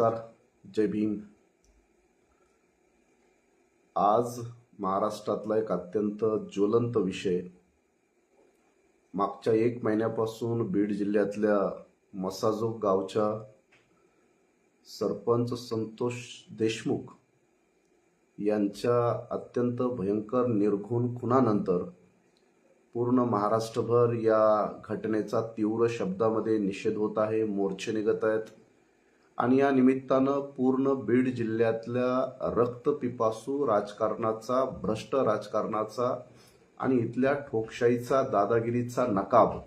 नमस्कार जय भीम. आज महाराष्ट्रातला एक अत्यंत ज्वलंत विषय. मागच्या एक महिन्यापासून बीड जिल्ह्यातल्या मसाजो गावच्या सरपंच संतोष देशमुख यांच्या अत्यंत भयंकर निर्घुण खुनानंतर पूर्ण महाराष्ट्रभर या घटनेचा तीव्र शब्दामध्ये निषेध होत आहे मोर्चे निघत आहेत. आणि या निमित्तानं पूर्ण बीड जिल्ह्यातल्या रक्तपिपासू राजकारणाचा भ्रष्ट राजकारणाचा आणि इथल्या ठोकशाहीचा दादागिरीचा नकाब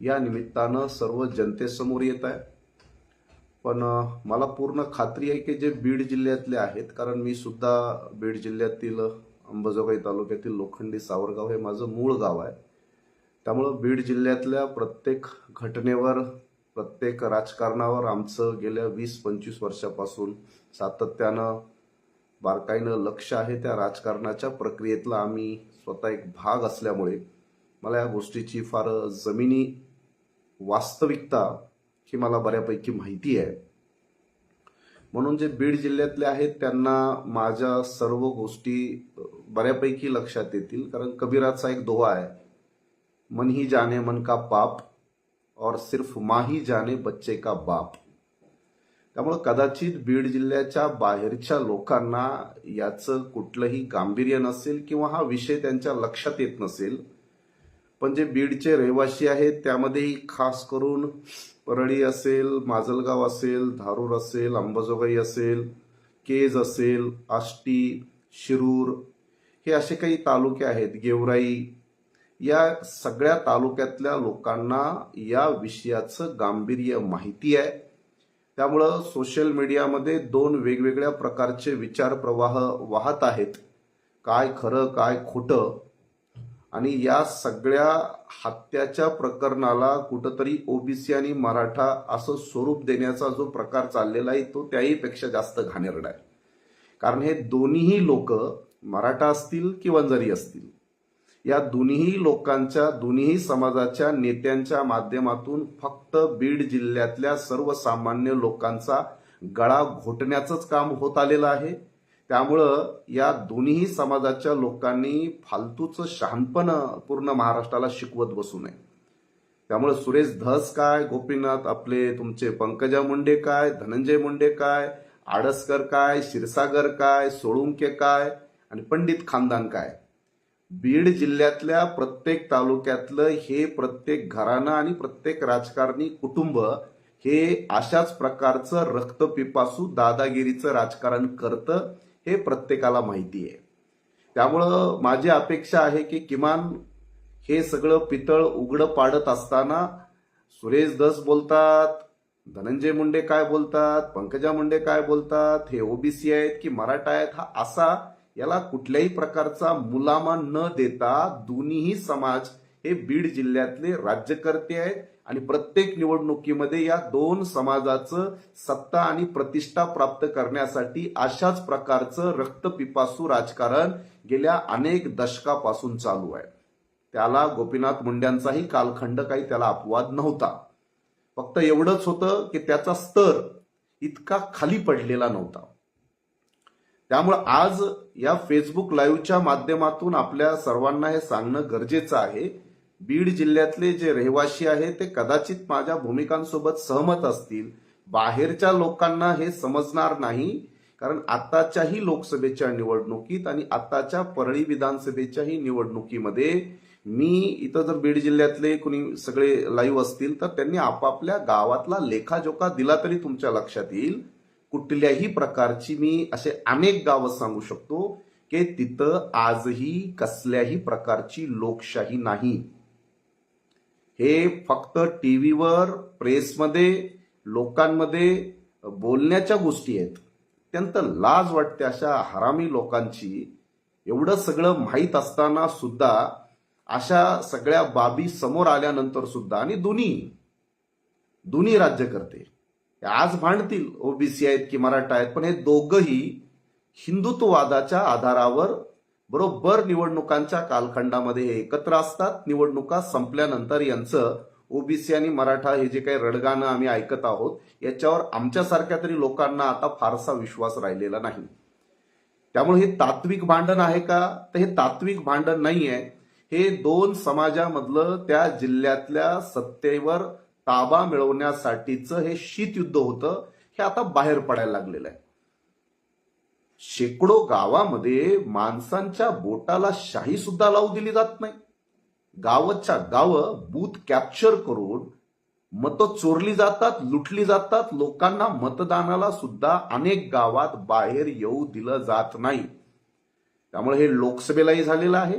या निमित्तानं सर्व जनतेसमोर येत आहे. पण मला पूर्ण खात्री आहे की जे बीड जिल्ह्यातले आहेत कारण मी सुद्धा बीड जिल्ह्यातील अंबाजोगाई तालुक्यातील लोखंडी सावरगाव हे माझं मूळ गाव आहे. त्यामुळं बीड जिल्ह्यातल्या प्रत्येक घटनेवर प्रत्येक राजकारणावर आमचं गेल्या वीस पंचवीस वर्षापासून सातत्यानं बारकाईनं लक्ष आहे त्या राजकारणाच्या प्रक्रियेतला आम्ही स्वतः एक भाग असल्यामुळे मला या गोष्टीची फार जमिनी वास्तविकता ही मला बऱ्यापैकी माहिती आहे. म्हणून जे बीड जिल्ह्यातले आहेत त्यांना माझ्या सर्व गोष्टी बऱ्यापैकी लक्षात येतील कारण कबीराचा एक दोहा आहे. मन ही जाने मन का पाप. और सिर्फ माही जाने बच्चे का बाप। त्यामुळं कदाचित बीड जिल्ह्याच्या बाहेरच्या लोकांना याचं कुठलंही गांभीर्य नसेल किंवा हा विषय त्यांच्या लक्षात येत नसेल. पण जे बीडचे रहिवासी आहेत त्यामध्येही खास करून परळी असेल माजलगाव असेल धारूर असेल अंबाजोगाई असेल केज असेल आष्टी शिरूर हे असे काही तालुके आहेत. गेवराई या सगळ्या तालुक्यातल्या लोकांना या विषयाचं गांभीर्य माहिती आहे. त्यामुळं सोशल मीडियामध्ये दोन वेगवेगळ्या प्रकारचे विचार प्रवाह वाहत आहेत. काय खरं काय खोटं? आणि या सगळ्या हत्याच्या प्रकरणाला कुठंतरी ओबीसी आणि मराठा असं स्वरूप देण्याचा जो प्रकार चाललेला आहे तो त्याही पेक्षा जास्त घाणेरडा आहे. कारण हे दोन्हीही लोक मराठा असतील की वंजारी असतील या दोन्ही लोकांच्या दोन्ही समाजाच्या नेत्यांच्या माध्यमातून फक्त बीड जिल्ह्यातल्या सर्वसामान्य लोकांचा गळा घोटण्याचंच काम होत आलेलं आहे. त्यामुळं या दोन्ही समाजाच्या लोकांनी फालतूचं शहाणपण पूर्ण महाराष्ट्राला शिकवत बसू नये. त्यामुळे सुरेश धस काय गोपीनाथ आपले तुमचे पंकजा मुंडे काय धनंजय मुंडे काय आडसकर काय क्षीरसागर काय सोळुंके काय आणि पंडित खानदान काय? बीड जिल्ह्यातल्या प्रत्येक तालुक्यातलं हे प्रत्येक घराणं आणि प्रत्येक राजकारणी कुटुंब हे अशाच प्रकारचं रक्तपिपासू दादागिरीचं राजकारण करतं हे प्रत्येकाला माहिती आहे. त्यामुळं माझी अपेक्षा आहे की किमान हे सगळं पितळ उघडं पाडत असताना सुरेश दस बोलतात धनंजय मुंडे काय बोलतात पंकजा मुंडे काय बोलतात हे ओबीसी आहेत की मराठा आहेत हा असा याला कुठल्याही प्रकारचा मुलामा न देता दोन्हीही समाज हे बीड जिल्ह्यातले राज्यकर्ते आहेत. आणि प्रत्येक निवडणुकीमध्ये या दोन समाजाचं सत्ता आणि प्रतिष्ठा प्राप्त करण्यासाठी अशाच प्रकारचं रक्तपिपासू राजकारण गेल्या अनेक दशकापासून चालू आहे. त्याला गोपीनाथ मुंड्यांचाही कालखंड काही त्याला अपवाद नव्हता. फक्त एवढंच होतं की त्याचा स्तर इतका खाली पडलेला नव्हता. त्यामुळे आज या फेसबुक लाईव्हच्या माध्यमातून आपल्या सर्वांना हे सांगणं गरजेचं आहे. बीड जिल्ह्यातले जे रहिवासी आहेत ते कदाचित माझ्या भूमिकांसोबत सहमत असतील. बाहेरच्या लोकांना हे समजणार नाही कारण आताच्याही लोकसभेच्या निवडणुकीत आणि आताच्या परळी विधानसभेच्याही निवडणुकीमध्ये मी इथं जर बीड जिल्ह्यातले कुणी सगळे लाईव्ह असतील तर त्यांनी आपापल्या गावातला लेखाजोखा दिला तरी तुमच्या लक्षात येईल. कुठल्याही प्रकारची मी असे अनेक गावं सांगू शकतो की तिथं आजही कसल्याही प्रकारची लोकशाही नाही. हे फक्त टीव्हीवर प्रेसमध्ये लोकांमध्ये बोलण्याच्या गोष्टी आहेत. अत्यंत लाज वाटते अशा हरामी लोकांची. एवढं सगळं माहीत असताना सुद्धा अशा सगळ्या बाबी समोर आल्यानंतर सुद्धा आणि दोन्ही दोन्ही राज्य करते. आज भांडतील ओबीसी आहेत की मराठा आहेत पण हे दोघंही हिंदुत्ववादाच्या आधारावर बरोबर निवडणुकांच्या कालखंडामध्ये हे एकत्र असतात. निवडणुका संपल्यानंतर यांचं ओबीसी आणि मराठा हे जे काही रडगाणं आम्ही ऐकत आहोत याच्यावर आमच्यासारख्या तरी लोकांना आता फारसा विश्वास राहिलेला नाही. त्यामुळे हे तात्विक भांडण आहे का? तर हे तात्विक भांडण नाही आहे हे दोन समाजामधलं त्या जिल्ह्यातल्या सत्तेवर ताबा मिळवण्यासाठीचं हे शीतयुद्ध होतं हे आता बाहेर पडायला लागलेलं आहे. शेकडो गावामध्ये माणसांच्या बोटाला शाही सुद्धा लावू दिली जात नाही. गावच्या गावं बूथ कॅप्चर करून मतं चोरली जातात लुटली जातात लोकांना मतदानाला सुद्धा अनेक गावात बाहेर येऊ दिलं जात नाही. त्यामुळे हे लोकसभेलाही झालेलं आहे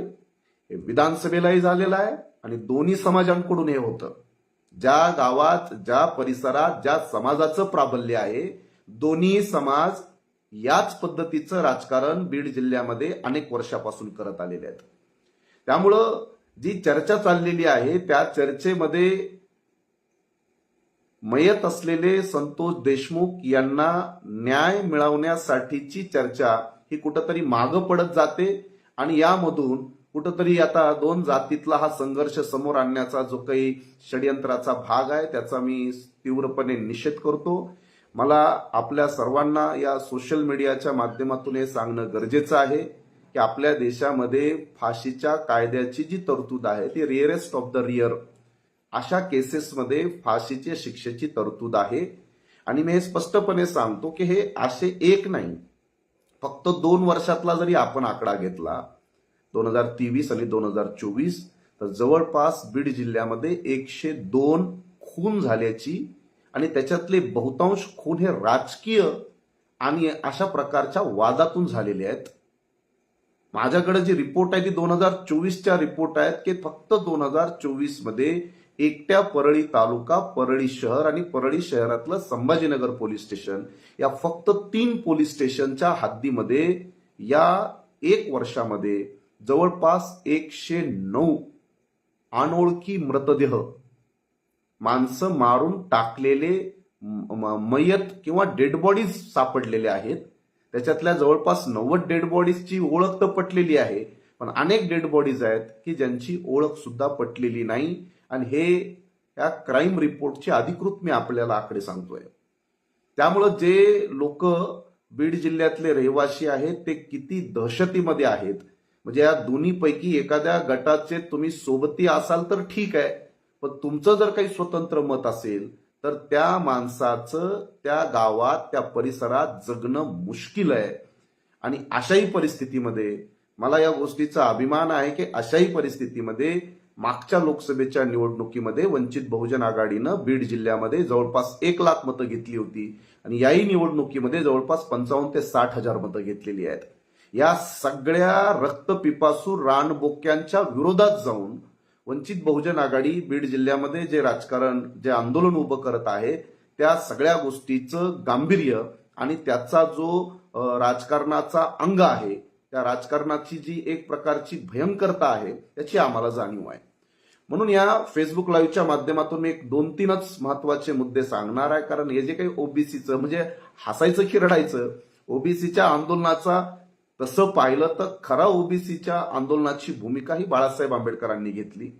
हे विधानसभेलाही झालेलं आहे आणि दोन्ही समाजांकडून हे होतं. ज्या गावात ज्या परिसरात ज्या समाजाचं प्राबल्य आहे दोन्ही समाज याच पद्धतीचं राजकारण बीड जिल्ह्यामध्ये अनेक वर्षापासून करत आलेले आहेत. त्यामुळं जी चर्चा चाललेली आहे त्या चर्चेमध्ये मयत असलेले संतोष देशमुख यांना न्याय मिळवण्यासाठीची चर्चा ही कुठंतरी मागं पडत जाते आणि यामधून कुठंतरी आता दोन जातीतला हा संघर्ष समोर आणण्याचा जो काही षडयंत्राचा भाग आहे त्याचा मी तीव्रपणे निषेध करतो. मला आपल्या सर्वांना या सोशल मीडियाच्या माध्यमातून हे सांगणं गरजेचं आहे की आपल्या देशामध्ये फाशीच्या कायद्याची जी तरतूद आहे ती रिअरेस्ट ऑफ द रिअर अशा केसेसमध्ये फाशीच्या शिक्षेची तरतूद आहे. आणि मी हे स्पष्टपणे सांगतो की हे असे एक नाही. फक्त दोन वर्षातला जरी आपण आकडा घेतला दोन हजार तेवीस आणि दोन हजार चोवीस. तर जवळपास बीड जिल्ह्यामध्ये एकशे दोन खून झाल्याची आणि त्याच्यातले बहुतांश खून हे राजकीय आणि अशा प्रकारच्या वादातून झालेले आहेत. माझ्याकडे जी रिपोर्ट आहे ती दोन हजार चोवीसच्या रिपोर्ट आहेत की फक्त दोन हजार चोवीसमध्ये एकट्या परळी तालुका परळी शहर आणि परळी शहरातलं संभाजीनगर पोलीस स्टेशन या फक्त तीन पोलीस स्टेशनच्या हद्दीमध्ये या एक वर्षामध्ये जवळपास एकशे नऊ अनोळखी मृतदेह. माणसं मारून टाकलेले म- मयत किंवा डेड बॉडीज सापडलेले आहेत. त्याच्यातल्या जवळपास नव्वद डेड बॉडीजची ओळख तर पटलेली आहे. पण अनेक डेड बॉडीज आहेत की ज्यांची ओळख सुद्धा पटलेली नाही. आणि हे या क्राईम रिपोर्टचे अधिकृत मी आपल्याला आकडे सांगतोय. त्यामुळं जे लोक बीड जिल्ह्यातले रहिवासी आहेत ते किती दहशतीमध्ये आहेत म्हणजे या दोन्हीपैकी एखाद्या गटाचे तुम्ही सोबती असाल तर ठीक आहे. पण तुमचं जर काही स्वतंत्र मत असेल तर त्या माणसाचं त्या गावात त्या परिसरात जगणं मुश्किल आहे. आणि अशाही परिस्थितीमध्ये मला या गोष्टीचा अभिमान आहे की अशाही परिस्थितीमध्ये मागच्या लोकसभेच्या निवडणुकीमध्ये वंचित बहुजन आघाडीनं बीड जिल्ह्यामध्ये जवळपास एक लाख मतं घेतली होती. आणि याही निवडणुकीमध्ये जवळपास पंचावन्न ते साठ हजार मतं घेतलेली आहेत. या सगळ्या रक्तपिपासू रानबोक्यांच्या विरोधात जाऊन वंचित बहुजन आघाडी बीड जिल्ह्यामध्ये जे राजकारण जे आंदोलन उभं करत आहे त्या सगळ्या गोष्टीचं गांभीर्य आणि त्याचा जो राजकारणाचा अंग आहे त्या राजकारणाची जी एक प्रकारची भयंकरता आहे त्याची आम्हाला जाणीव आहे. म्हणून या फेसबुक लाईव्हच्या माध्यमातून मी एक दोन तीनच महत्त्वाचे मुद्दे सांगणार आहे कारण हे जे काही ओबीसीचं म्हणजे हसायचं की रडायचं ओबीसीच्या आंदोलनाचा तसं पाहिलं तर खरा ओबीसीच्या आंदोलनाची भूमिका ही बाळासाहेब आंबेडकरांनी घेतली.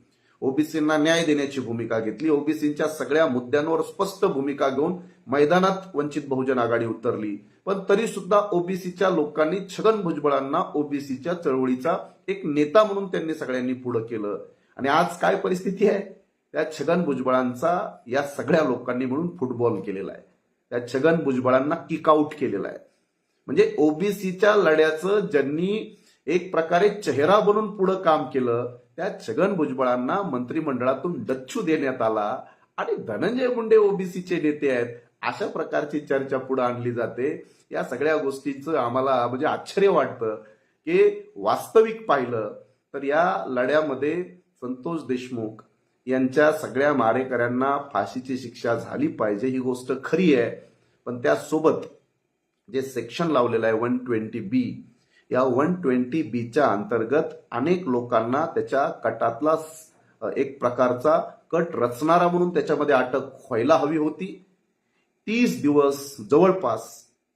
ओबीसींना न्याय देण्याची भूमिका घेतली. ओबीसींच्या सगळ्या मुद्द्यांवर स्पष्ट भूमिका घेऊन मैदानात वंचित बहुजन आघाडी उतरली. पण तरी सुद्धा ओबीसीच्या लोकांनी छगन भुजबळांना ओबीसीच्या चळवळीचा एक नेता म्हणून त्यांनी सगळ्यांनी पुढं केलं. आणि आज काय परिस्थिती आहे? त्या छगन भुजबळांचा या सगळ्या लोकांनी म्हणून फुटबॉल केलेला आहे. त्या छगन भुजबळांना किकआउट केलेला आहे. म्हणजे ओबीसीच्या लढ्याचं ज्यांनी एक प्रकारे चेहरा बनून पुढं काम केलं त्या छगन भुजबळांना मंत्रिमंडळातून डच्चू देण्यात आला आणि धनंजय मुंडे ओबीसीचे नेते आहेत अशा प्रकारची चर्चा पुढे आणली जाते. या सगळ्या गोष्टींचं आम्हाला म्हणजे आश्चर्य वाटतं की वास्तविक पाहिलं तर या लढ्यामध्ये संतोष देशमुख यांच्या सगळ्या मारेकऱ्यांना फाशीची शिक्षा झाली पाहिजे ही गोष्ट खरी आहे. पण त्यासोबत जे सेक्शन लावलेलं आहे वन ट्वेंटी बी या वन ट्वेंटी बीच्या अंतर्गत अनेक लोकांना त्याच्या कटातला एक प्रकारचा कट रचणारा म्हणून त्याच्यामध्ये अटक व्हायला हवी होती. तीस दिवस जवळपास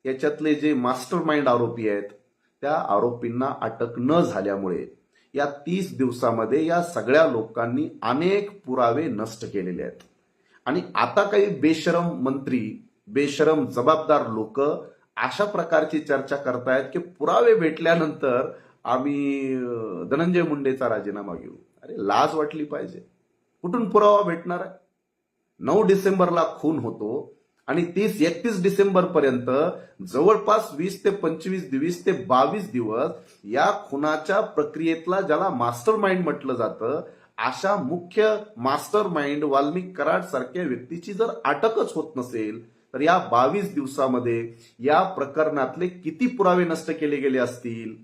याच्यातले जे मास्टर माइंड आरोपी आहेत त्या आरोपींना अटक न झाल्यामुळे या तीस दिवसामध्ये या सगळ्या लोकांनी अनेक पुरावे नष्ट केलेले आहेत. आणि आता काही बेशरम मंत्री बेशरम जबाबदार लोक अशा प्रकारची चर्चा करतायत की पुरावे भेटल्यानंतर आम्ही धनंजय मुंडेचा राजीनामा घेऊ. अरे लाज वाटली पाहिजे. कुठून पुरावा भेटणार आहे? नऊ डिसेंबरला खून होतो आणि तीस एकतीस डिसेंबर पर्यंत जवळपास वीस ते पंचवीस वीस ते बावीस दिवस या खुनाच्या प्रक्रियेतला ज्याला मास्टर माइंड म्हटलं जातं अशा मुख्य मास्टर माइंड वाल्मिक कराड सारख्या व्यक्तीची जर अटकच होत नसेल तर या बावीस दिवसामध्ये या प्रकरणातले किती पुरावे नष्ट केले गेले असतील?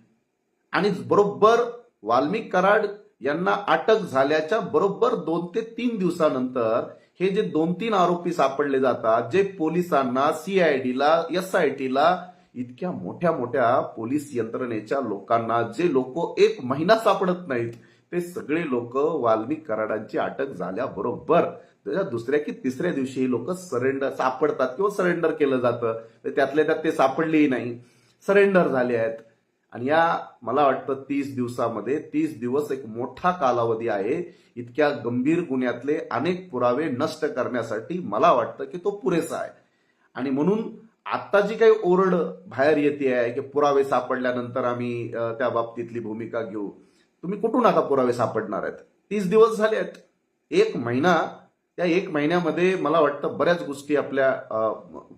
आणि बरोबर वाल्मिक कराड यांना अटक झाल्याच्या बरोबर दोन ते तीन दिवसानंतर हे जे दोन तीन आरोपी सापडले जातात जे पोलिसांना सीआयडीला एस आय टीला इतक्या मोठ्या मोठ्या पोलीस यंत्रणेच्या लोकांना जे लोक एक महिना सापडत नाहीत ते सगळे लोक वाल्मिक कराडांची अटक झाल्याबरोबर त्याच्या दुसऱ्या की तिसऱ्या दिवशी ही लोक सरेंडर सापडतात किंवा सरेंडर केलं जातं. तर त्यातल्या त्यात ते सापडलेही नाही. सरेंडर झाले आहेत. आणि या मला वाटतं तीस दिवसामध्ये तीस दिवस एक मोठा कालावधी आहे. इतक्या गंभीर गुन्ह्यातले अनेक पुरावे नष्ट करण्यासाठी मला वाटतं की तो पुरेसा आहे. आणि म्हणून आता जी काही ओरड बाहेर येते आहे की पुरावे सापडल्यानंतर आम्ही त्या बाबतीतली भूमिका घेऊ. तुम्ही कुठून आता पुरावे सापडणार आहेत? तीस दिवस झाले आहेत. एक महिना त्या एक महिन्यामध्ये मला वाटतं बऱ्याच गोष्टी आपल्या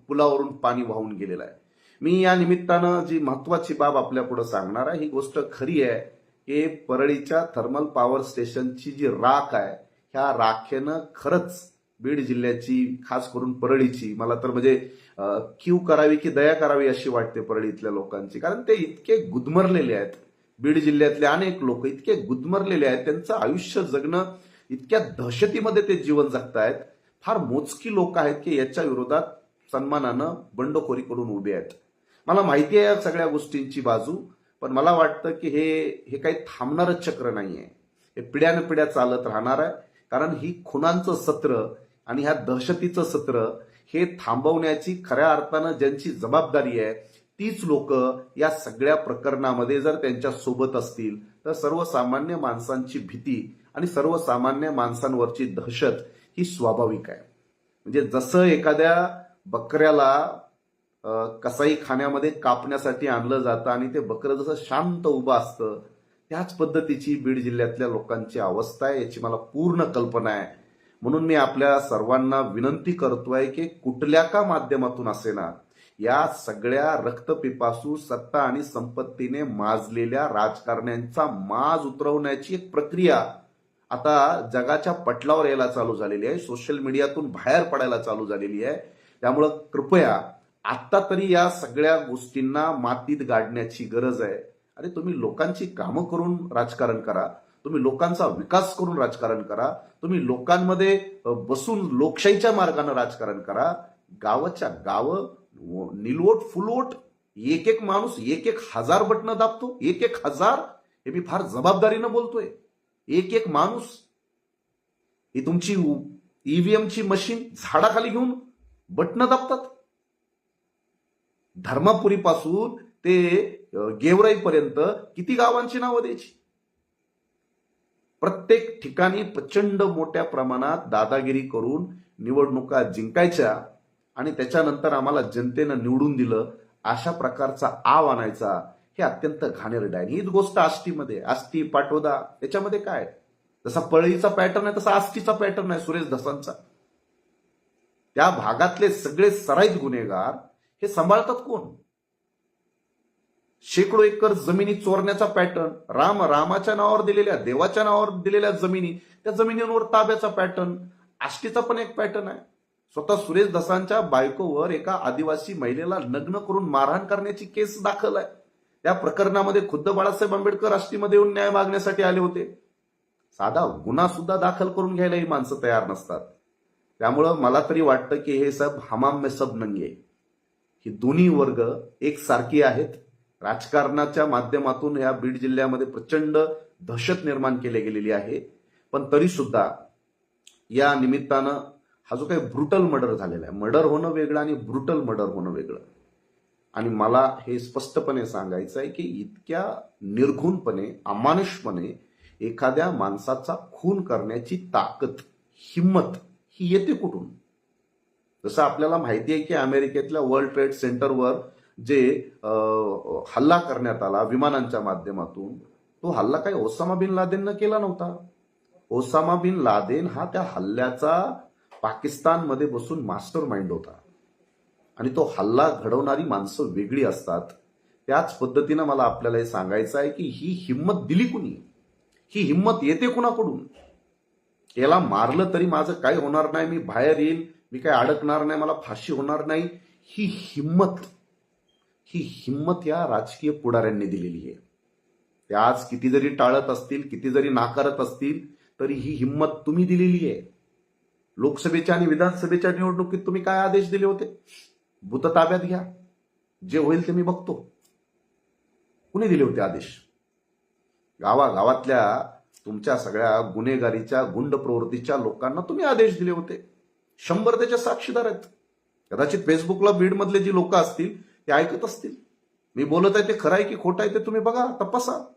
पुलावरून पाणी वाहून गेलेलं आहे. मी या निमित्तानं जी महत्वाची बाब आपल्या पुढे सांगणार आहे ही गोष्ट खरी आहे की परळीच्या थर्मल पॉवर स्टेशनची जी राख आहे ह्या राखेनं खरंच बीड जिल्ह्याची खास करून परळीची मला तर म्हणजे क्यू करावी की दया करावी अशी वाटते परळीतल्या लोकांची. कारण ते इतके गुदमरलेले आहेत. बीड जिल्ह्यातले अनेक लोक इतके गुदमरलेले आहेत. त्यांचं आयुष्य जगणं इतक्या दहशतीमध्ये ते जीवन जगतायत. फार मोजकी लोक आहेत की याच्या विरोधात सन्मानानं बंडखोरी करून उभे आहेत. मला माहिती आहे या सगळ्या गोष्टींची बाजू पण मला वाटतं की हे हे काही थांबणारं चक्र नाही आहे हे पिढ्यान पिढ्या चालत राहणार आहे. कारण ही खुनांचं सत्र आणि ह्या दहशतीचं सत्र हे थांबवण्याची खऱ्या अर्थानं ज्यांची जबाबदारी आहे तीच लोक या सगळ्या प्रकरणामध्ये जर त्यांच्यासोबत असतील तर सर्वसामान्य माणसांची भीती आणि सर्वसामान्य माणसांवरची दहशत ही स्वाभाविक आहे. म्हणजे जसं एखाद्या बकऱ्याला कसाई खाण्यामध्ये कापण्यासाठी आणलं जातं आणि ते बकरं जसं शांत उभं असतं त्याच पद्धतीची बीड जिल्ह्यातल्या लोकांची अवस्था आहे याची मला पूर्ण कल्पना आहे. म्हणून मी आपल्या सर्वांना विनंती करतोय की कुठल्या का माध्यमातून असेना या सगळ्या रक्तपिपासू सत्ता आणि संपत्तीने माजलेल्या राजकारण्यांचा माज उतरवण्याची एक प्रक्रिया आता जगाच्या पटलावर यायला चालू झालेली आहे. सोशल मीडियातून बाहेर पडायला चालू झालेली आहे. त्यामुळं कृपया आत्ता तरी या सगळ्या गोष्टींना मातीत गाडण्याची गरज आहे. अरे तुम्ही लोकांची कामं करून राजकारण करा. तुम्ही लोकांचा विकास करून राजकारण करा. तुम्ही लोकांमध्ये बसून लोकशाहीच्या मार्गाने राजकारण करा. गावाच्या गावं निलवोट फुलवोट एक एक माणूस एक एक हजार बटणं दाबतो. एक एक हजार हे मी फार जबाबदारीनं बोलतोय. एक एक माणूस ही तुमची ईव्हीएमची मशीन झाडाखाली घेऊन बटणं दाबतात. धर्मापुरीपासून ते गेवराईपर्यंत किती गावांची नावं द्यायची? प्रत्येक ठिकाणी प्रचंड मोठ्या प्रमाणात दादागिरी करून निवडणुका जिंकायच्या आणि त्याच्यानंतर आम्हाला जनतेनं निवडून दिलं अशा प्रकारचा आव आणायचा. हे अत्यंत घाणेरडं आहे. हीच गोष्ट आष्टीमध्ये आष्टी पाटोदा याच्यामध्ये काय जसा पळईचा पॅटर्न आहे तसा आष्टीचा पॅटर्न आहे सुरेश धसांचा त्या भागातले सगळे सराईत गुन्हेगार हे सांभाळतात कोण? शेकडो एकर जमिनी चोरण्याचा पॅटर्न राम रामाच्या नावावर दिलेल्या देवाच्या नावावर दिलेल्या जमिनी त्या जमिनींवर ताब्याचा पॅटर्न आष्टीचा पण एक पॅटर्न आहे. स्वतः सुरेश दसांच्या बायकोवर एका आदिवासी महिलेला लग्न करून मारहाण करण्याची केस दाखल आहे. त्या प्रकरणामध्ये खुद्द बाळासाहेब आंबेडकर आष्टीमध्ये येऊन न्याय मागण्यासाठी आले होते. साधा गुन्हा सुद्धा दाखल करून घ्यायला ही माणसं तयार नसतात. त्यामुळं मला तरी वाटतं की हे सब हमाम में सब नंगे. ही दोन्ही वर्ग एकसारखी आहेत. राजकारणाच्या माध्यमातून या बीड जिल्ह्यामध्ये प्रचंड दहशत निर्माण केली गेलेली आहे. पण तरी सुद्धा या निमित्तानं हा जो काही ब्रुटल मर्डर झालेला आहे मर्डर होणं वेगळं आणि ब्रुटल मर्डर होणं वेगळं. आणि मला हे स्पष्टपणे सांगायचं आहे की इतक्या निर्घुणपणे अमानुषपणे एखाद्या माणसाचा खून करण्याची ताकद हिंमत ही येते कुठून? जसं आपल्याला माहिती आहे की अमेरिकेतल्या वर्ल्ड ट्रेड सेंटरवर जे हल्ला करण्यात आला विमानांच्या माध्यमातून तो हल्ला काही ओसामा बिन लादेननं केला नव्हता. ओसामा बिन लादेन हा त्या हल्ल्याचा पाकिस्तानमध्ये बसून मास्टर माइंड होता. आणि तो हल्ला घडवणारी माणसं वेगळी असतात. त्याच पद्धतीनं मला आपल्याला हे सांगायचं आहे की ही हिंमत दिली कुणी? ही हिंमत येते कुणाकडून? याला मारलं तरी माझं काय होणार नाही मी बाहेर येईल मी काय अडकणार नाही मला फाशी होणार नाही. ही हिंमत ही हिंमत या राजकीय पुढाऱ्यांनी दिलेली आहे. ते आज किती जरी टाळत असतील किती जरी नाकारत असतील तरी ही हिंमत तुम्ही दिलेली आहे. लोकसभेच्या आणि विधानसभेच्या निवडणुकीत तुम्ही काय आदेश दिले होते? भूत ताब्यात घ्या. जे होईल ते मी बघतो. कुणी दिले होते आदेश? गावागावातल्या तुमच्या सगळ्या गुन्हेगारीच्या गुंड प्रवृत्तीच्या लोकांना तुम्ही आदेश दिले होते. शंभर त्याचे साक्षीदार आहेत. कदाचित फेसबुकला बीडमधले जी लोक असतील ते ऐकत असतील. मी बोलत आहे ते खरं आहे की खोटं आहे ते तुम्ही बघा तपासा.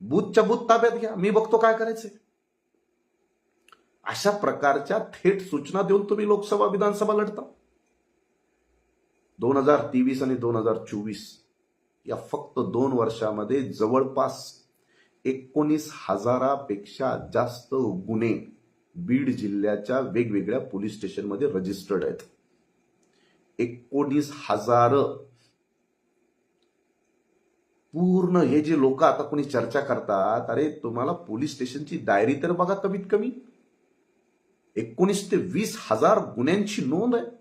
बूथच्या बूथ ताब्यात घ्या. मी बघतो काय करायचंय. अशा प्रकारच्या थेट सूचना देऊन तुम्ही लोकसभा विधानसभा लढता. दोन हजार तेवीस आणि दोन हजार चोवीस या फक्त दोन वर्षामध्ये जवळपास एकोणीस हजारापेक्षा जास्त गुन्हे बीड जिल्ह्याच्या वेगवेगळ्या पोलीस स्टेशनमध्ये रजिस्टर्ड आहेत. एकोणीस हजार पूर्ण हे जे लोक आता कोणी चर्चा करतात अरे तुम्हाला पोलीस स्टेशनची डायरी तर बघा कमीत कमी. एकोणीस ते वीस हजार गुन्ह्यांची नोंद आहे.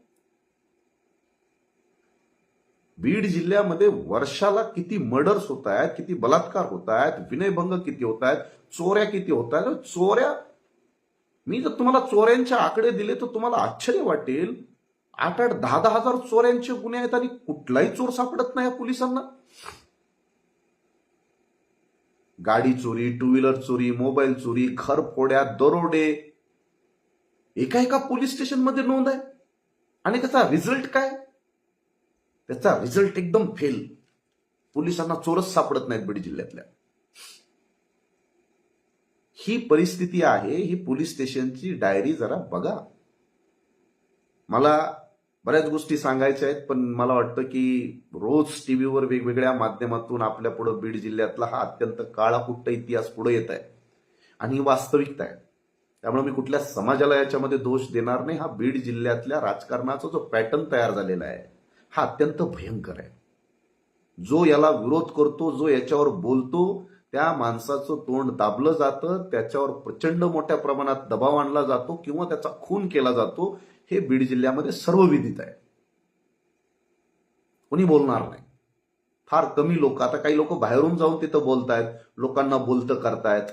बीड जिल्ह्यामध्ये वर्षाला किती मर्डर्स होत आहेत किती बलात्कार होत आहेत विनयभंग किती होत आहेत चोऱ्या किती होत आहेत चोऱ्या मी जर तुम्हाला चोऱ्यांचे आकडे दिले तर तुम्हाला आश्चर्य वाटेल. आठ आठ दहा दहा हजार चोऱ्यांचे गुन्हे आहेत आणि कुठलाही चोर सापडत नाही या पोलिसांना. गाडी चोरी टू व्हीलर चोरी मोबाईल चोरी घरफोड्या दरोडे एका एका पोलीस स्टेशनमध्ये नोंद आहे. आणि त्याचा रिझल्ट काय? त्याचा रिझल्ट एकदम फेल पोलिसांना चोरच सापडत नाहीत बीड जिल्ह्यातल्या. ही परिस्थिती आहे ही पोलीस स्टेशनची डायरी जरा बघा. मला बऱ्याच गोष्टी सांगायच्या आहेत पण मला वाटतं की रोज टीव्हीवर वेगवेगळ्या माध्यमातून आपल्या पुढं बीड जिल्ह्यातला हा अत्यंत काळाकुट्ट इतिहास पुढे येत आहे. आणि ही वास्तविकता आहे. त्यामुळे मी कुठल्या समाजाला याच्यामध्ये दोष देणार नाही. हा बीड जिल्ह्यातल्या राजकारणाचा जो पॅटर्न तयार झालेला आहे हा अत्यंत भयंकर आहे. जो याला विरोध करतो जो याच्यावर बोलतो त्या माणसाचं तोंड दाबलं जातं त्याच्यावर प्रचंड मोठ्या प्रमाणात दबाव आणला जातो किंवा त्याचा खून केला जातो हे बीड जिल्ह्यामध्ये सर्व विदित आहे. कोणी बोलणार नाही. फार कमी लोक आता काही लोक बाहेरून जाऊन तिथं बोलतायत लोकांना बोलतं करतायत.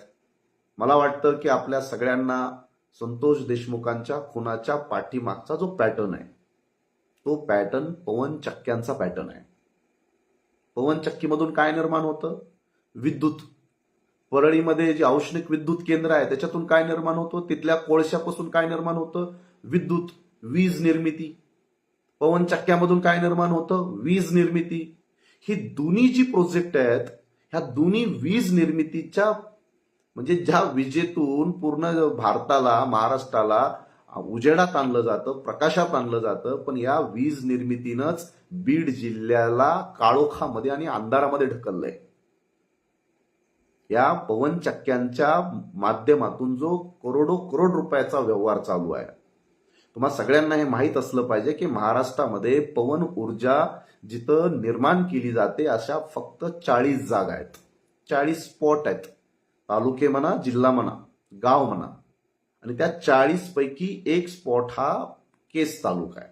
मला वाटतं की आपल्या सगळ्यांना संतोष देशमुखांच्या खुनाच्या पाठीमागचा जो पॅटर्न आहे तो पॅटर्न पवन चक्क्यांचा पॅटर्न आहे. पवन चक्कीमधून काय निर्माण होतं? विद्युत. परळीमध्ये जे औष्णिक विद्युत केंद्र आहे त्याच्यातून काय निर्माण होतं? तिथल्या कोळशापासून काय निर्माण होतं? विद्युत वीज निर्मिती. पवन चक्क्यामधून काय निर्माण होतं? वीज निर्मिती. ही दोन्ही जी प्रोजेक्ट आहेत ह्या दोन्ही वीज निर्मितीच्या म्हणजे ज्या विजेतून पूर्ण भारताला महाराष्ट्राला उजेडात आणलं जातं प्रकाशात आणलं जातं पण या वीज निर्मितीनंच बीड जिल्ह्याला काळोखामध्ये आणि अंधारामध्ये ढकललंय. या पवन चक्क्यांच्या माध्यमातून जो करोडो करोड रुपयाचा व्यवहार चालू आहे. तुम्हाला सगळ्यांना हे माहीत असलं पाहिजे की महाराष्ट्रामध्ये पवन ऊर्जा जिथं निर्माण केली जाते अशा फक्त चाळीस जागा आहेत. चाळीस स्पॉट आहेत. तालुके म्हणा जिल्हा म्हणा गाव म्हणा. आणि त्या चाळीस पैकी एक स्पॉट हा केस तालुका आहे.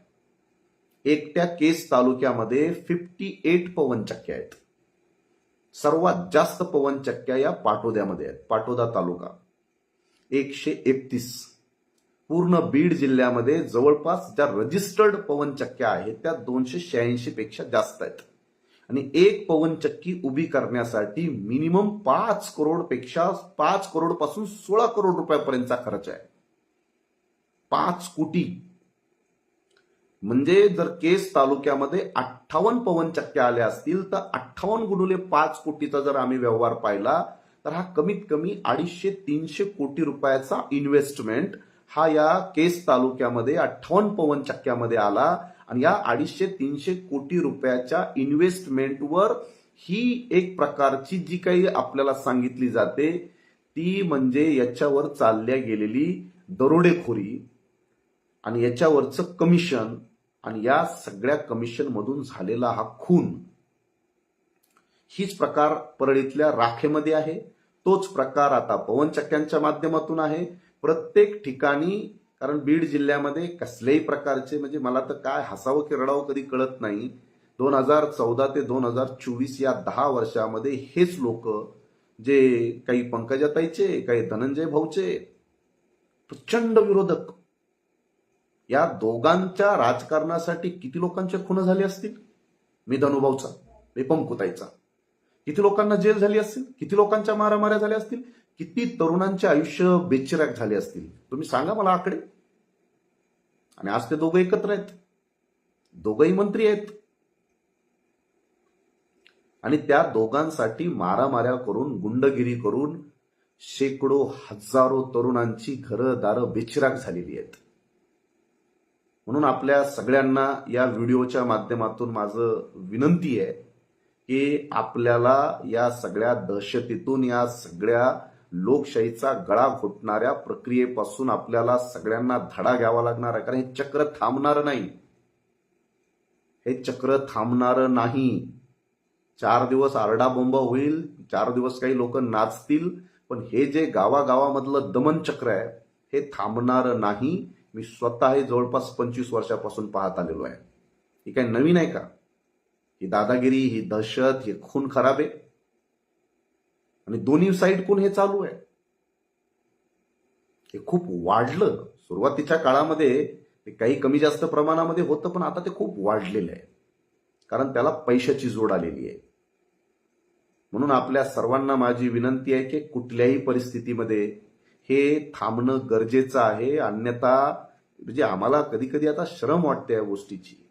एकट्या केस तालुक्यामध्ये फिफ्टी एट पवनचक्क्या आहेत. सर्वात जास्त पवनचक्क्या या पाटोद्यामध्ये आहेत. पाटोदा तालुका एकशे एकतीस. पूर्ण बीड जिल्ह्यामध्ये जवळपास ज्या रजिस्टर्ड पवनचक्क्या आहेत त्या दोनशे शहाऐंशी पेक्षा जास्त आहेत. आणि एक पवन चक्की उभी करण्यासाठी मिनिमम पाच करोडपेक्षा पाच करोडपासून सोळा करोड रुपयापर्यंतचा खर्च आहे. पाच कोटी. म्हणजे जर केस तालुक्यामध्ये अठ्ठावन्न पवनचक्क्या आल्या असतील तर अठ्ठावन्न गुणुले पाच कोटीचा जर आम्ही व्यवहार पाहिला तर हा कमीत कमी अडीचशे तीनशे कोटी रुपयाचा इन्व्हेस्टमेंट हा या केस तालुक्यामध्ये अठ्ठावन्न पवनचक्क्यामध्ये आला. आणि या अडीचशे तीनशे कोटी रुपयाच्या इन्व्हेस्टमेंटवर ही एक प्रकारची जी काही आपल्याला सांगितली जाते ती म्हणजे याच्यावर चालल्या गेलेली दरोडेखोरी आणि याच्यावरचं कमिशन आणि या सगळ्या कमिशन मधून झालेला हा खून. हीच प्रकार परळीतल्या राखेमध्ये आहे. तोच प्रकार आता पवनचक्क्यांच्या माध्यमातून आहे. प्रत्येक ठिकाणी कारण बीड जिल्ह्यामध्ये कसल्याही प्रकारचे म्हणजे मला तर काय हसावं की रडावं कधी कळत नाही. दोन हजार चौदा ते दोन हजार चोवीस या दहा वर्षामध्ये हेच लोक जे काही पंकजाताईचे काही धनंजय भाऊचे प्रचंड विरोधक. या दोघांच्या राजकारणासाठी किती लोकांचे खून झाले असतील? मी धनुभाऊचा मी पंकुताईचा. किती लोकांना जेल झाली असतील? किती लोकांच्या मारामाऱ्या झाल्या असतील? किती तरुणांचे आयुष्य बेचिराक झाले असतील? तुम्ही सांगा मला आकडे. आणि आज ते दोघं एकत्र आहेत. दोघंही मंत्री आहेत. आणि त्या दोघांसाठी मारामाऱ्या करून गुंडगिरी करून शेकडो हजारो तरुणांची घरं दारं बेचिराक झालेली आहेत. म्हणून आपल्या सगळ्यांना या व्हिडिओच्या माध्यमातून माझं विनंती आहे की आपल्याला या सगळ्या दहशतीतून या सगळ्या लोकशाहीचा गळा घोटणाऱ्या प्रक्रियेपासून आपल्याला सगळ्यांना धडा घ्यावा लागणार आहे. कारण हे चक्र थांबणार नाही. हे चक्र थांबणार नाही. चार दिवस आरडाबोंब होईल. चार दिवस काही लोक नाचतील. पण हे जे गावागावामधलं दमन चक्र आहे हे थांबणार नाही. मी स्वतः हे जवळपास पंचवीस वर्षापासून पाहत आलेलो आहे. ही काही नवीन आहे का? ही दादागिरी ही दहशत हे खून खराब आहे? आणि दोन्ही साईड कोण हे चालू आहे? हे खूप वाढलं. सुरुवातीच्या काळामध्ये ते काही कमी जास्त प्रमाणामध्ये होतं पण आता ते खूप वाढलेलं आहे. कारण त्याला पैशाची जोड आलेली आहे. म्हणून आपल्या सर्वांना माझी विनंती आहे की कुठल्याही परिस्थितीमध्ये हे थांबणं गरजेचं आहे. अन्यथा म्हणजे आम्हाला कधी कधी आता श्रम वाटते या गोष्टीची.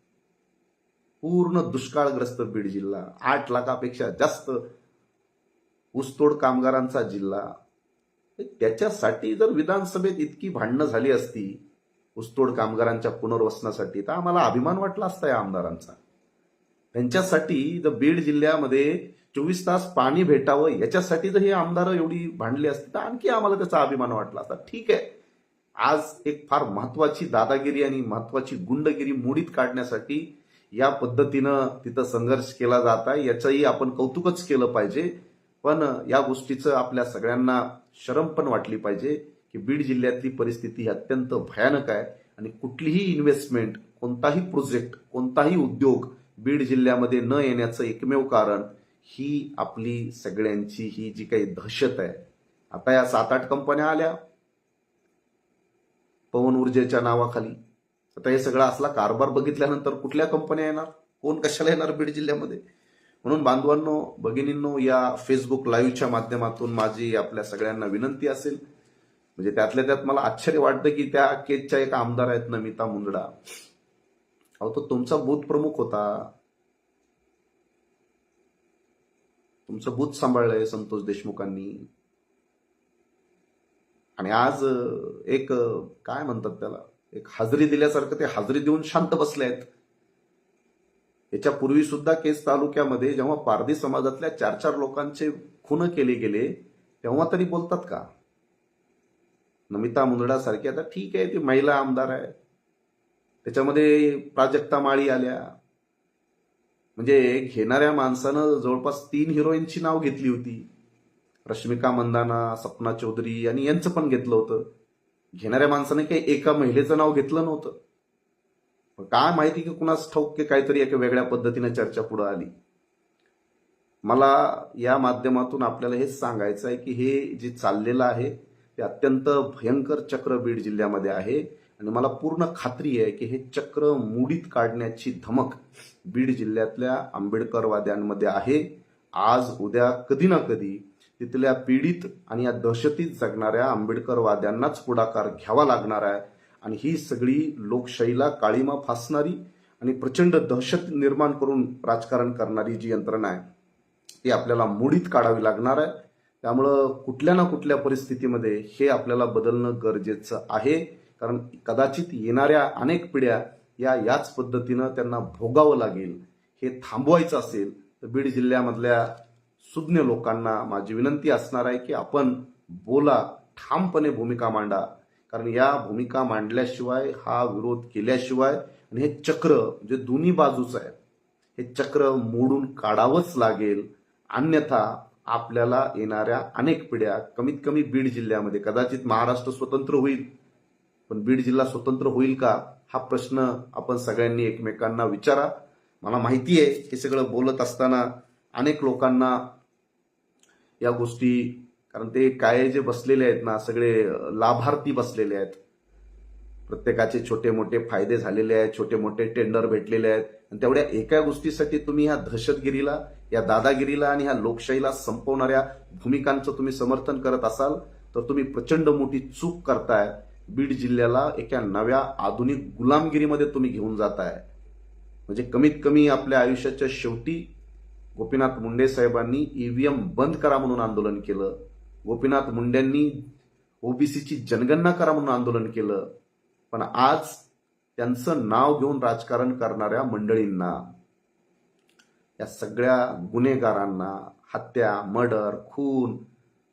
पूर्ण दुष्काळग्रस्त बीड जिल्हा आठ लाखापेक्षा जास्त ऊसतोड कामगारांचा जिल्हा. त्याच्यासाठी जर विधानसभेत इतकी भांडणं झाली असती ऊसतोड कामगारांच्या पुनर्वसनासाठी तर आम्हाला अभिमान वाटला असता या आमदारांचा. त्यांच्यासाठी जर बीड जिल्ह्यामध्ये चोवीस तास पाणी भेटावं याच्यासाठी जर हे आमदार एवढी भांडली असती तर आणखी आम्हाला त्याचा अभिमान वाटला असता. ठीक आहे. आज एक फार महत्वाची दादागिरी आणि महत्वाची गुंडगिरी मोडीत काढण्यासाठी या पद्धतीनं तिथं संघर्ष केला जात आहे. याचंही आपण कौतुकच केलं पाहिजे. पण या गोष्टीचं आपल्या सगळ्यांना शरम पण वाटली पाहिजे की बीड जिल्ह्यातली परिस्थिती ही अत्यंत भयानक आहे आणि कुठलीही इन्व्हेस्टमेंट कोणताही प्रोजेक्ट कोणताही उद्योग बीड जिल्ह्यामध्ये न येण्याचं एकमेव कारण ही आपली सगळ्यांची ही जी काही दहशत आहे. आता या सात आठ कंपन्या आल्या. पवन ऊर्जेच्या नावाखाली. आता हे सगळा असला कारभार बघितल्यानंतर कुठल्या कंपन्या येणार? कोण कशाला येणार बीड जिल्ह्यामध्ये? म्हणून बांधवांनो भगिनींनो या फेसबुक लाईव्हच्या माध्यमातून माझी आपल्या सगळ्यांना विनंती असेल. म्हणजे त्यातल्या त्यात मला आश्चर्य वाटतं की त्या केजच्या एक आमदार आहेत नमिता मुंदडा अहो तो तुमचा बूथ प्रमुख होता. तुमचं बूथ सांभाळलंय संतोष देशमुखांनी. आणि आज एक काय म्हणतात त्याला? एक हाजरी दिल्यासारखं ते हाजरी देऊन शांत बसले आहेत याच्या पूर्वी सुद्धा केस तालुक्यामध्ये जेव्हा पारधी समाजातल्या चार चार लोकांचे खून केले गेले तेव्हा तरी बोलतात का? नमिता मुंदडा सारखी आता ठीक आहे ती महिला आमदार आहे. त्याच्यामध्ये प्राजक्ता माळी आल्या. म्हणजे घेणाऱ्या माणसानं जवळपास तीन हिरोईनची नाव घेतली होती. रश्मिका मंदाना सपना चौधरी आणि यांचं पण घेतलं होतं. घेणाऱ्या माणसाने काही एका महिलेचं नाव घेतलं नव्हतं. काय माहिती की कुणास ठाऊक की काहीतरी एका वेगळ्या पद्धतीने चर्चा पुढे आली. मला या माध्यमातून आपल्याला हेच सांगायचं आहे की हे जे चाललेलं आहे ते अत्यंत भयंकर चक्र बीड जिल्ह्यामध्ये आहे आणि मला पूर्ण खात्री आहे की हे चक्र मुडीत काढण्याची धमक बीड जिल्ह्यातल्या आंबेडकरवाद्यांमध्ये आहे. आज उद्या कधी ना कधी तिथल्या पीडित आणि या दहशतीत जगणाऱ्या आंबेडकरवाद्यांनाच पुढाकार घ्यावा लागणार आहे. आणि ही सगळी लोकशाहीला काळीमा फासणारी आणि प्रचंड दहशत निर्माण करून राजकारण करणारी जी यंत्रणा आहे ती आपल्याला मोडीत काढावी लागणार आहे. त्यामुळं कुठल्या ना कुठल्या परिस्थितीमध्ये हे आपल्याला बदलणं गरजेचं आहे. कारण कदाचित येणाऱ्या अनेक पिढ्या या याच पद्धतीनं त्यांना भोगावं लागेल हे थांबवायचं असेल तर बीड जिल्ह्यामधल्या सुज्ञ लोकांना माझी विनंती असणार आहे की आपण बोला ठामपणे भूमिका मांडा. कारण या भूमिका मांडल्याशिवाय हा विरोध केल्याशिवाय आणि हे चक्र जे दोन्ही बाजूचं आहे हे चक्र मोडून काढावंच लागेल. अन्यथा आपल्याला येणाऱ्या अनेक पिढ्या कमीत कमी बीड जिल्ह्यामध्ये कदाचित महाराष्ट्र स्वतंत्र होईल. पण बीड जिल्हा स्वतंत्र होईल का? हा प्रश्न आपण सगळ्यांनी एकमेकांना विचारा. मला माहिती आहे हे सगळं बोलत असताना अनेक लोकांना या गोष्टी कारण ते काय जे बसलेले आहेत ना सगळे लाभार्थी बसलेले आहेत. प्रत्येकाचे छोटे मोठे फायदे झालेले आहेत छोटे मोठे टेंडर भेटलेले आहेत. आणि तेवढ्या एका गोष्टीसाठी तुम्ही ह्या दहशतगिरीला या दादागिरीला आणि ह्या लोकशाहीला संपवणाऱ्या भूमिकांचं तुम्ही समर्थन करत असाल तर तुम्ही प्रचंड मोठी चूक करताय. बीड जिल्ह्याला एका नव्या आधुनिक गुलामगिरीमध्ये तुम्ही घेऊन जाताय. म्हणजे कमीत कमी आपल्या आयुष्याच्या शेवटी गोपीनाथ मुंडे साहेबांनी ईव्हीएम बंद करा म्हणून आंदोलन केलं. गोपीनाथ मुंडेंनी ओबीसीची जनगणना करा म्हणून आंदोलन केलं. पण आज त्यांचं नाव घेऊन राजकारण करणाऱ्या मंडळींना या सगळ्या गुन्हेगारांना हत्या मर्डर खून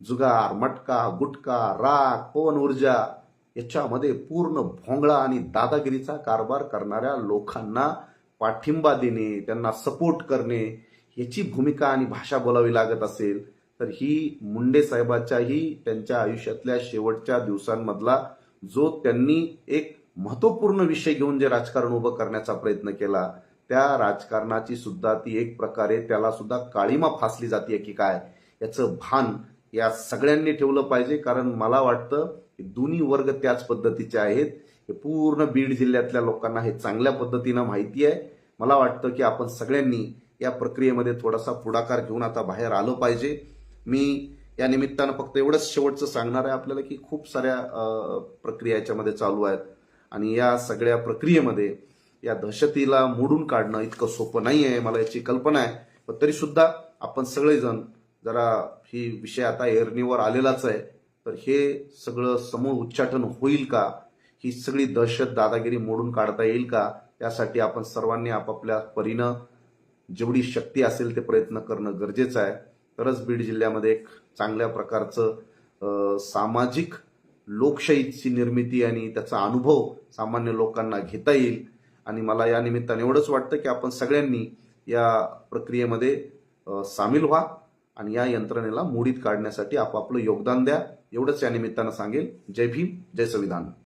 जुगार मटका गुटखा राग पवन ऊर्जा याच्यामध्ये पूर्ण भोंगळा आणि दादागिरीचा कारभार करणाऱ्या लोकांना पाठिंबा देणे त्यांना सपोर्ट करणे याची भूमिका आणि भाषा बोलावी लागत असेल. तर ही मुंडे साहेबाच्याही त्यांच्या आयुष्यातल्या शेवटच्या दिवसांमधला जो त्यांनी एक महत्त्वपूर्ण विषय घेऊन जे राजकारण उभं करण्याचा प्रयत्न केला त्या राजकारणाची सुद्धा ती एक प्रकारे त्याला सुद्धा काळीमा फासली जाते की काय याचं भान या सगळ्यांनी ठेवलं पाहिजे. कारण मला वाटतं की दोन्ही वर्ग त्याच पद्धतीचे आहेत. हे पूर्ण बीड जिल्ह्यातल्या लोकांना हे चांगल्या पद्धतीनं माहिती आहे. मला वाटतं की आपण सगळ्यांनी या प्रक्रियेमध्ये थोडासा पुढाकार घेऊन आता बाहेर आलं पाहिजे. मी या निमित्तानं फक्त एवढंच शेवटचं सांगणार आहे आपल्याला की खूप साऱ्या प्रक्रिया याच्यामध्ये चालू आहेत. आणि या सगळ्या प्रक्रियेमध्ये या दहशतीला मोडून काढणं इतकं सोपं नाही आहे मला याची कल्पना आहे. पण तरी सुद्धा आपण सगळेजण जरा ही विषय आता एरणीवर आलेलाच आहे. तर हे सगळं समूळ उच्चाटन होईल का? ही सगळी दहशत दादागिरी मोडून काढता येईल का? त्यासाठी आपण सर्वांनी आपापल्या परीनं जेवढी शक्ती असेल ते प्रयत्न करणं गरजेचं आहे. तरच बीड जिल्ह्यामध्ये एक चांगल्या प्रकारचं सामाजिक लोकशाहीची निर्मिती आणि त्याचा अनुभव सामान्य लोकांना घेता येईल. आणि मला या निमित्ताने एवढंच वाटतं की आपण सगळ्यांनी या प्रक्रियेमध्ये सामील व्हा आणि या यंत्रणेला मोडीत काढण्यासाठी आपापलं योगदान द्या. एवढंच या निमित्तानं सांगेल. जय भीम जय संविधान.